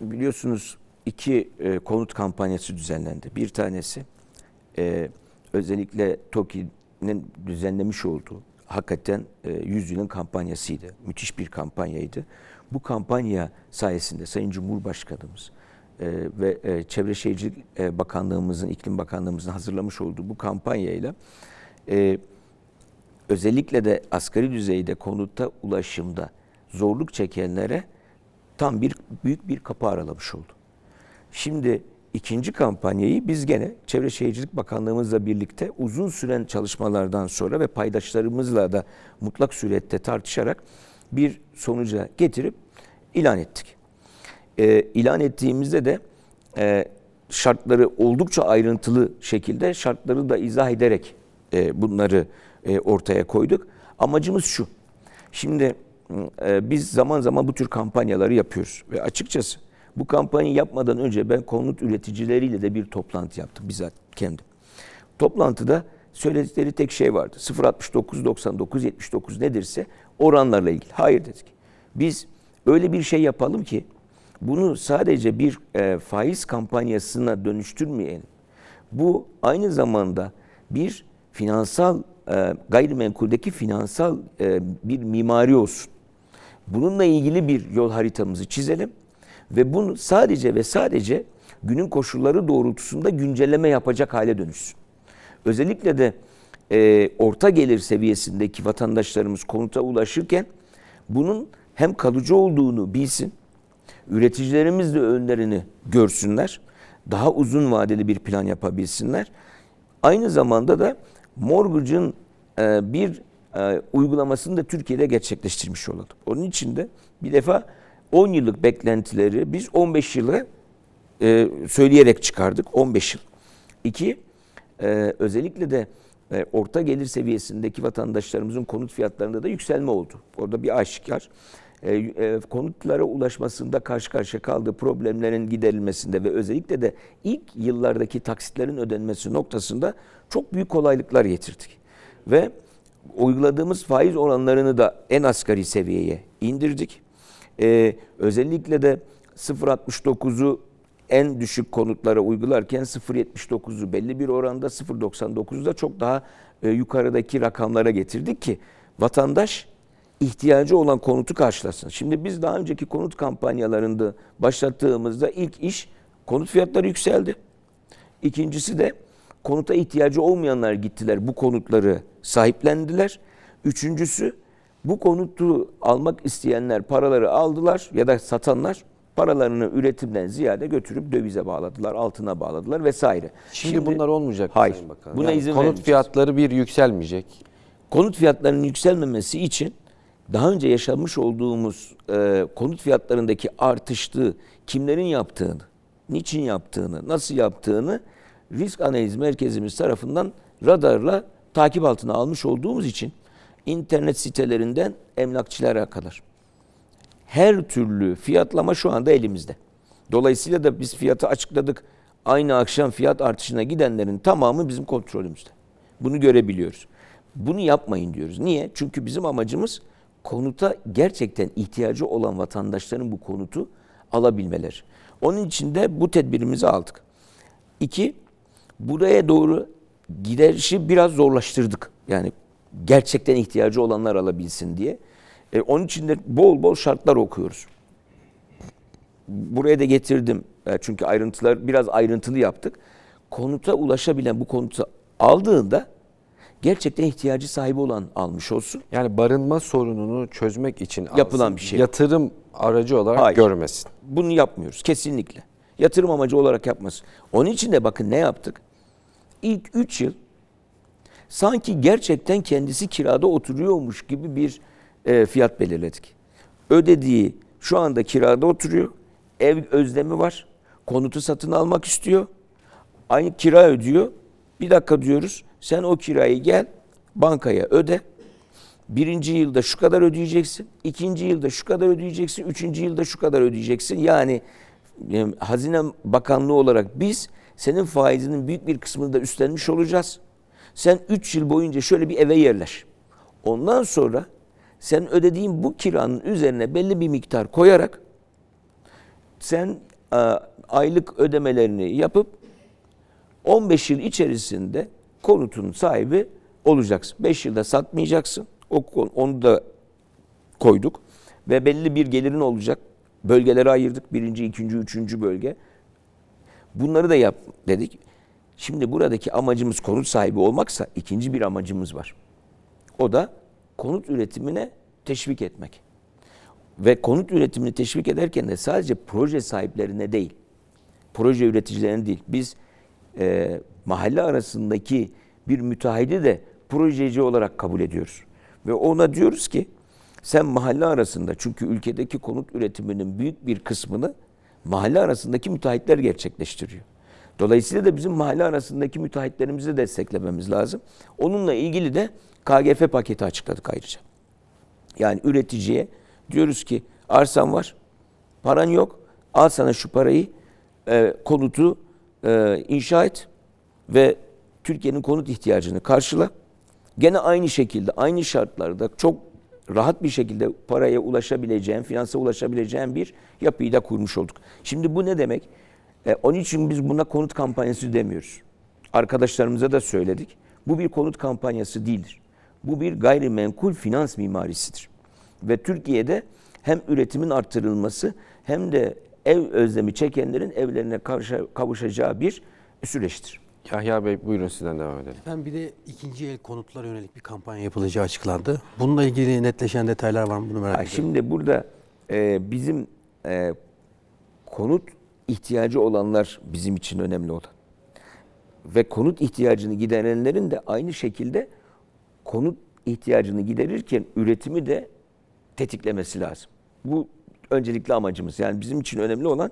biliyorsunuz iki e, konut kampanyası düzenlendi. Bir tanesi e, özellikle TOKİ'nin düzenlemiş olduğu hakikaten e, 100 yılın kampanyasıydı. Müthiş bir kampanyaydı. Bu kampanya sayesinde Sayın Cumhurbaşkanımız e, ve e, Çevre Şehircilik e, Bakanlığımızın, İklim Bakanlığımızın hazırlamış olduğu bu kampanyayla e, özellikle de asgari düzeyde konutta ulaşımda zorluk çekenlere tam bir büyük bir kapı aralamış oldu. Şimdi ikinci kampanyayı biz gene Çevre Şehircilik Bakanlığımızla birlikte uzun süren çalışmalardan sonra ve paydaşlarımızla da mutlak surette tartışarak bir sonuca getirip ilan ettik. Ee, ilan ettiğimizde de e, şartları oldukça ayrıntılı şekilde şartları da izah ederek e, bunları e, ortaya koyduk. Amacımız şu. Şimdi e, biz zaman zaman bu tür kampanyaları yapıyoruz ve açıkçası bu kampanyayı yapmadan önce ben konut üreticileriyle de bir toplantı yaptım bizzat kendim. Toplantıda söyledikleri tek şey vardı. 0.69, 99, 79 nedirse oranlarla ilgili. Hayır dedik. Biz öyle bir şey yapalım ki bunu sadece bir e, faiz kampanyasına dönüştürmeyelim. Bu aynı zamanda bir finansal e, gayrimenkuldeki finansal e, bir mimari olsun. Bununla ilgili bir yol haritamızı çizelim ve bunu sadece ve sadece günün koşulları doğrultusunda güncelleme yapacak hale dönüşsün. Özellikle de e, orta gelir seviyesindeki vatandaşlarımız konuta ulaşırken bunun hem kalıcı olduğunu bilsin, üreticilerimiz de önlerini görsünler, daha uzun vadeli bir plan yapabilsinler. Aynı zamanda da mortgage'ın e, bir e, uygulamasını da Türkiye'de gerçekleştirmiş olalım. Onun için de bir defa 10 yıllık beklentileri biz 15 yıla e, söyleyerek çıkardık. 15 yıl. İki, e, özellikle de e, orta gelir seviyesindeki vatandaşlarımızın konut fiyatlarında da yükselme oldu. Orada bir aşikar. E, e, konutlara ulaşmasında karşı karşıya kaldığı problemlerin giderilmesinde ve özellikle de ilk yıllardaki taksitlerin ödenmesi noktasında çok büyük kolaylıklar getirdik. Ve uyguladığımız faiz oranlarını da en asgari seviyeye indirdik. Ee, özellikle de 0.69'u en düşük konutlara uygularken 0.79'u belli bir oranda 0.99'u da çok daha e, yukarıdaki rakamlara getirdik ki vatandaş ihtiyacı olan konutu karşılasın. Şimdi biz daha önceki konut kampanyalarında başlattığımızda ilk iş konut fiyatları yükseldi. İkincisi de konuta ihtiyacı olmayanlar gittiler bu konutları sahiplendiler. Üçüncüsü bu konutu almak isteyenler paraları aldılar ya da satanlar paralarını üretimden ziyade götürüp dövize bağladılar, altına bağladılar vesaire. Şimdi, bunlar olmayacak Hayır. Sayın Bakan? Buna Yani izin konut fiyatları bir yükselmeyecek. konut fiyatlarının yükselmemesi için daha önce yaşamış olduğumuz e, konut fiyatlarındaki artışlığı kimlerin yaptığını, niçin yaptığını, nasıl yaptığını risk analiz merkezimiz tarafından radarla takip altına almış olduğumuz için internet sitelerinden emlakçılara kadar her türlü fiyatlama şu anda elimizde. Dolayısıyla da biz fiyatı açıkladık. Aynı akşam fiyat artışına gidenlerin tamamı bizim kontrolümüzde. Bunu görebiliyoruz. Bunu yapmayın diyoruz. Niye? Çünkü bizim amacımız konuta gerçekten ihtiyacı olan vatandaşların bu konutu alabilmeleri. Onun için de bu tedbirimizi aldık. İki, buraya doğru giderişi biraz zorlaştırdık. Yani gerçekten ihtiyacı olanlar alabilsin diye. E, onun için de bol bol şartlar okuyoruz. Buraya da getirdim. E, çünkü ayrıntılar biraz ayrıntılı yaptık. Konuta ulaşabilen bu konutu aldığında gerçekten ihtiyacı sahibi olan almış olsun. Yani barınma sorununu çözmek için Yapılan alsın, bir şey. Yatırım aracı olarak Hayır. görmesin. Bunu yapmıyoruz kesinlikle. Yatırım amacı olarak yapmasın. Onun için de bakın ne yaptık? İlk 3 yıl sanki gerçekten kendisi kirada oturuyormuş gibi bir e, fiyat belirledik. Ödediği şu anda kirada oturuyor. Ev özlemi var. Konutu satın almak istiyor. Aynı kira ödüyor. Bir dakika diyoruz. Sen o kirayı gel bankaya öde. Birinci yılda şu kadar ödeyeceksin. ikinci yılda şu kadar ödeyeceksin. Üçüncü yılda şu kadar ödeyeceksin. Yani e, Hazine Bakanlığı olarak biz senin faizinin büyük bir kısmını da üstlenmiş olacağız. Sen 3 yıl boyunca şöyle bir eve yerleş. Ondan sonra sen ödediğin bu kiranın üzerine belli bir miktar koyarak sen e, aylık ödemelerini yapıp 15 yıl içerisinde konutun sahibi olacaksın. 5 yılda satmayacaksın. O onu da koyduk ve belli bir gelirin olacak. Bölgelere ayırdık. Birinci, ikinci, üçüncü bölge. Bunları da yap dedik. Şimdi buradaki amacımız konut sahibi olmaksa ikinci bir amacımız var. O da konut üretimine teşvik etmek. Ve konut üretimini teşvik ederken de sadece proje sahiplerine değil, proje üreticilerine değil, biz e, mahalle arasındaki bir müteahhidi de projeci olarak kabul ediyoruz. Ve ona diyoruz ki sen mahalle arasında çünkü ülkedeki konut üretiminin büyük bir kısmını mahalle arasındaki müteahhitler gerçekleştiriyor. Dolayısıyla da bizim mahalle arasındaki müteahhitlerimizi desteklememiz lazım. Onunla ilgili de KGF paketi açıkladık ayrıca. Yani üreticiye diyoruz ki arsan var, paran yok, al sana şu parayı, e, konutu e, inşa et ve Türkiye'nin konut ihtiyacını karşıla. Gene aynı şekilde, aynı şartlarda çok rahat bir şekilde paraya ulaşabileceğin, finansa ulaşabileceğin bir yapıyı da kurmuş olduk. Şimdi bu ne demek? E, onun için biz buna konut kampanyası demiyoruz. Arkadaşlarımıza da söyledik. Bu bir konut kampanyası değildir. Bu bir gayrimenkul finans mimarisidir. Ve Türkiye'de hem üretimin artırılması hem de ev özlemi çekenlerin evlerine kavuşa- kavuşacağı bir süreçtir. Yahya Bey buyurun sizden devam edelim. Ben bir de ikinci el konutlara yönelik bir kampanya yapılacağı açıklandı. Bununla ilgili netleşen detaylar var mı bunu merak ediyorum. şimdi burada e, bizim e, konut ihtiyacı olanlar bizim için önemli olan. Ve konut ihtiyacını giderenlerin de aynı şekilde konut ihtiyacını giderirken üretimi de tetiklemesi lazım. Bu öncelikli amacımız. Yani bizim için önemli olan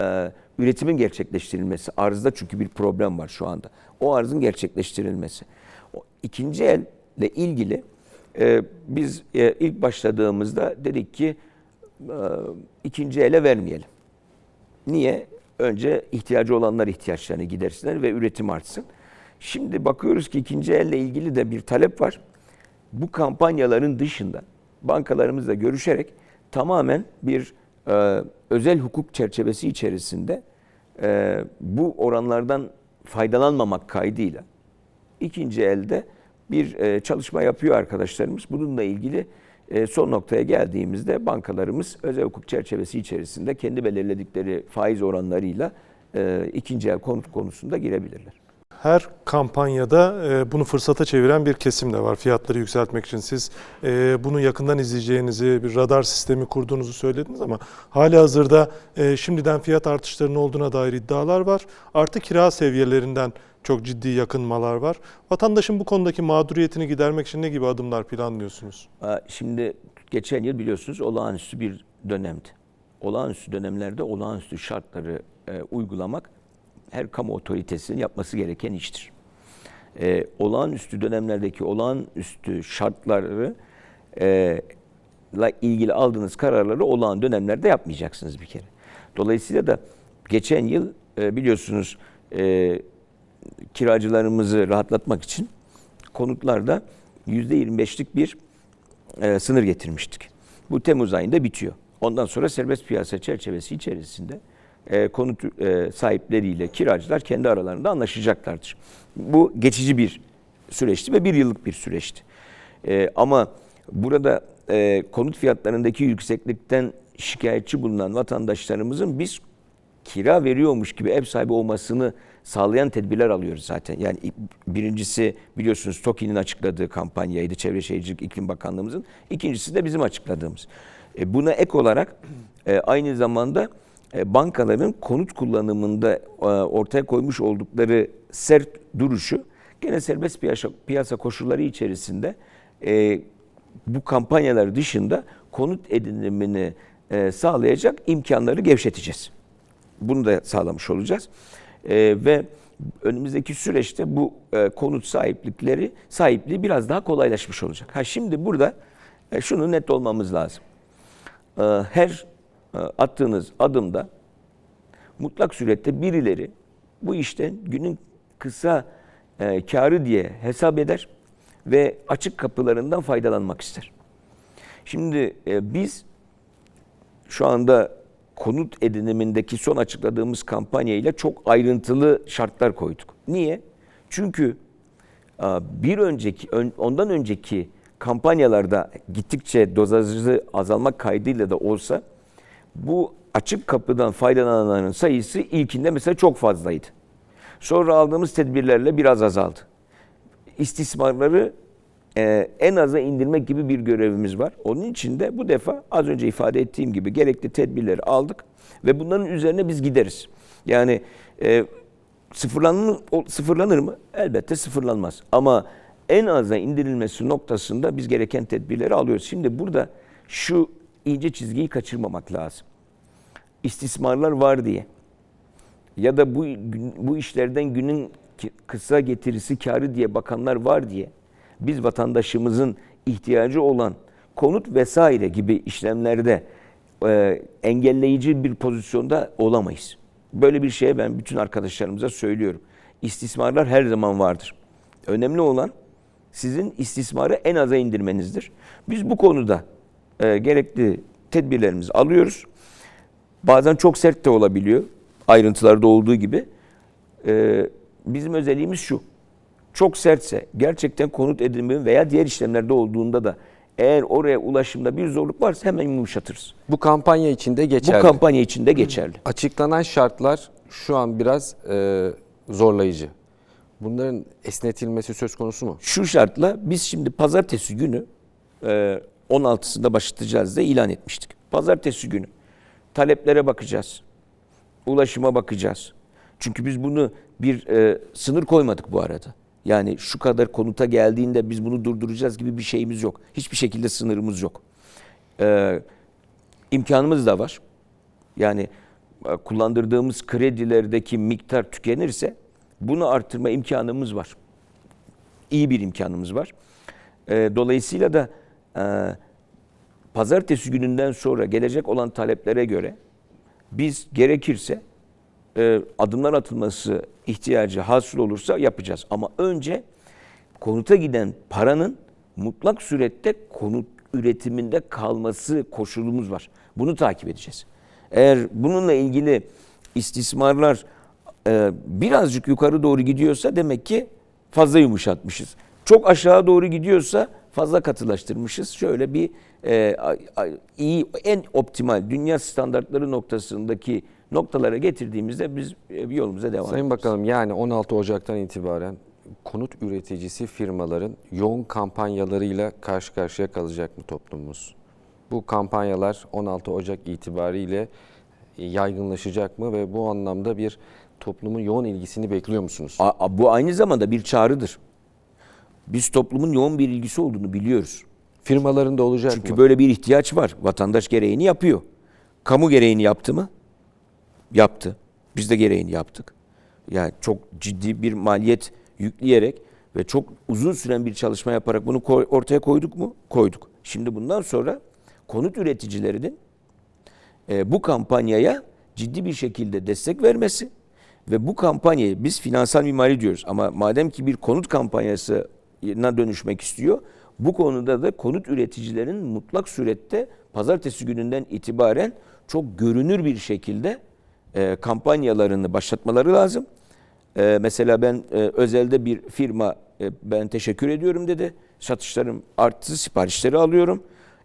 e, üretimin gerçekleştirilmesi. Arzda çünkü bir problem var şu anda. O arzın gerçekleştirilmesi. O, ikinci elle ilgili e, biz e, ilk başladığımızda dedik ki e, ikinci ele vermeyelim. Niye? Önce ihtiyacı olanlar ihtiyaçlarını gidersinler ve üretim artsın. Şimdi bakıyoruz ki ikinci elle ilgili de bir talep var. Bu kampanyaların dışında bankalarımızla görüşerek tamamen bir e, özel hukuk çerçevesi içerisinde e, bu oranlardan faydalanmamak kaydıyla ikinci elde bir e, çalışma yapıyor arkadaşlarımız. Bununla ilgili e, son noktaya geldiğimizde bankalarımız özel hukuk çerçevesi içerisinde kendi belirledikleri faiz oranlarıyla e, ikinci el konut konusunda girebilirler. Her kampanyada e, bunu fırsata çeviren bir kesim de var fiyatları yükseltmek için. Siz e, bunu yakından izleyeceğinizi, bir radar sistemi kurduğunuzu söylediniz ama hali hazırda e, şimdiden fiyat artışlarının olduğuna dair iddialar var. Artı kira seviyelerinden çok ciddi yakınmalar var. Vatandaşın bu konudaki mağduriyetini gidermek için ne gibi adımlar planlıyorsunuz? Şimdi geçen yıl biliyorsunuz olağanüstü bir dönemdi. Olağanüstü dönemlerde olağanüstü şartları uygulamak her kamu otoritesinin yapması gereken iştir. E, olağanüstü dönemlerdeki olağanüstü şartları e, la ilgili aldığınız kararları olağan dönemlerde yapmayacaksınız bir kere. Dolayısıyla da geçen yıl e, biliyorsunuz e, kiracılarımızı rahatlatmak için konutlarda %25'lik bir e, sınır getirmiştik. Bu Temmuz ayında bitiyor. Ondan sonra serbest piyasa çerçevesi içerisinde e, konut e, sahipleriyle kiracılar kendi aralarında anlaşacaklardır. Bu geçici bir süreçti ve bir yıllık bir süreçti. E, ama burada konut fiyatlarındaki yükseklikten şikayetçi bulunan vatandaşlarımızın biz kira veriyormuş gibi ev sahibi olmasını sağlayan tedbirler alıyoruz zaten. Yani birincisi biliyorsunuz TOKİ'nin açıkladığı kampanyaydı Çevre Şehircilik İklim Bakanlığımızın. İkincisi de bizim açıkladığımız. Buna ek olarak aynı zamanda bankaların konut kullanımında e, ortaya koymuş oldukları sert duruşu gene serbest piyasa, piyasa koşulları içerisinde e, bu kampanyalar dışında konut edinimini e, sağlayacak imkanları gevşeteceğiz. Bunu da sağlamış olacağız. Ve önümüzdeki süreçte bu e, konut sahiplikleri sahipliği biraz daha kolaylaşmış olacak. Ha şimdi burada e, şunu net olmamız lazım. Her e, attığınız adımda mutlak surette birileri bu işten günün kısa e, karı diye hesap eder ve açık kapılarından faydalanmak ister. Şimdi e, biz şu anda konut edinimindeki son açıkladığımız kampanya ile çok ayrıntılı şartlar koyduk. Niye? Çünkü a, bir önceki ön- ondan önceki kampanyalarda gittikçe dozajı azalmak kaydıyla da olsa bu açık kapıdan faydalananların sayısı ilkinde mesela çok fazlaydı. Sonra aldığımız tedbirlerle biraz azaldı. İstismarları e, en aza indirmek gibi bir görevimiz var. Onun için de bu defa az önce ifade ettiğim gibi gerekli tedbirleri aldık ve bunların üzerine biz gideriz. Yani e, sıfırlanır, sıfırlanır mı? Elbette sıfırlanmaz. Ama en aza indirilmesi noktasında biz gereken tedbirleri alıyoruz. Şimdi burada şu ince çizgiyi kaçırmamak lazım. İstismarlar var diye ya da bu bu işlerden günün kısa getirisi karı diye bakanlar var diye biz vatandaşımızın ihtiyacı olan konut vesaire gibi işlemlerde e, engelleyici bir pozisyonda olamayız. Böyle bir şeye ben bütün arkadaşlarımıza söylüyorum. İstismarlar her zaman vardır. Önemli olan sizin istismarı en aza indirmenizdir. Biz bu konuda e, gerekli tedbirlerimizi alıyoruz. Bazen çok sert de olabiliyor. Ayrıntılarda olduğu gibi. Ee, bizim özelliğimiz şu. Çok sertse gerçekten konut edinimi veya diğer işlemlerde olduğunda da eğer oraya ulaşımda bir zorluk varsa hemen yumuşatırız. Bu kampanya içinde geçerli. Bu kampanya için de geçerli. Açıklanan şartlar şu an biraz e, zorlayıcı. Bunların esnetilmesi söz konusu mu? Şu şartla biz şimdi pazartesi günü e, 16'sında başlatacağız da ilan etmiştik. Pazartesi günü taleplere bakacağız. Ulaşıma bakacağız. Çünkü biz bunu bir e, sınır koymadık bu arada. Yani şu kadar konuta geldiğinde biz bunu durduracağız gibi bir şeyimiz yok. Hiçbir şekilde sınırımız yok. E, imkanımız da var. Yani e, kullandırdığımız kredilerdeki miktar tükenirse bunu artırma imkanımız var iyi bir imkanımız var. Ee, dolayısıyla da e, pazartesi gününden sonra gelecek olan taleplere göre biz gerekirse e, adımlar atılması ihtiyacı hasıl olursa yapacağız. Ama önce konuta giden paranın mutlak surette konut üretiminde kalması koşulumuz var. Bunu takip edeceğiz. Eğer bununla ilgili istismarlar e, birazcık yukarı doğru gidiyorsa demek ki fazla yumuşatmışız. Çok aşağı doğru gidiyorsa fazla katılaştırmışız. Şöyle bir e, iyi en optimal dünya standartları noktasındaki noktalara getirdiğimizde biz e, yolumuza devam Sayın ederiz. Bakanım yani 16 Ocak'tan itibaren konut üreticisi firmaların yoğun kampanyalarıyla karşı karşıya kalacak mı toplumumuz? Bu kampanyalar 16 Ocak itibariyle yaygınlaşacak mı ve bu anlamda bir toplumun yoğun ilgisini bekliyor musunuz? A- bu aynı zamanda bir çağrıdır. Biz toplumun yoğun bir ilgisi olduğunu biliyoruz. Firmaların da olacak Çünkü mı? böyle bir ihtiyaç var. Vatandaş gereğini yapıyor. Kamu gereğini yaptı mı? Yaptı. Biz de gereğini yaptık. Yani çok ciddi bir maliyet yükleyerek ve çok uzun süren bir çalışma yaparak bunu ortaya koyduk mu? Koyduk. Şimdi bundan sonra konut üreticilerinin e, bu kampanyaya ciddi bir şekilde destek vermesi ve bu kampanyayı biz finansal mimari diyoruz ama madem ki bir konut kampanyasına dönüşmek istiyor bu konuda da konut üreticilerinin mutlak surette pazartesi gününden itibaren çok görünür bir şekilde e, kampanyalarını başlatmaları lazım. E, mesela ben e, özelde bir firma e, ben teşekkür ediyorum dedi. Satışlarım arttı, siparişleri alıyorum.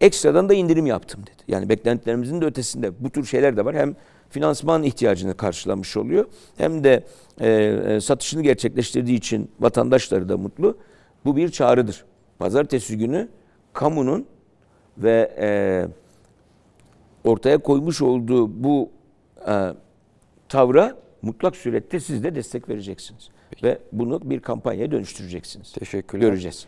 Ekstradan da indirim yaptım dedi. Yani beklentilerimizin de ötesinde bu tür şeyler de var. Hem finansman ihtiyacını karşılamış oluyor hem de e, e, satışını gerçekleştirdiği için vatandaşları da mutlu. Bu bir çağrıdır. Pazartesi günü kamunun ve e, ortaya koymuş olduğu bu e, tavra mutlak surette siz de destek vereceksiniz. Ve bunu bir kampanyaya dönüştüreceksiniz. Teşekkürler. Göreceğiz.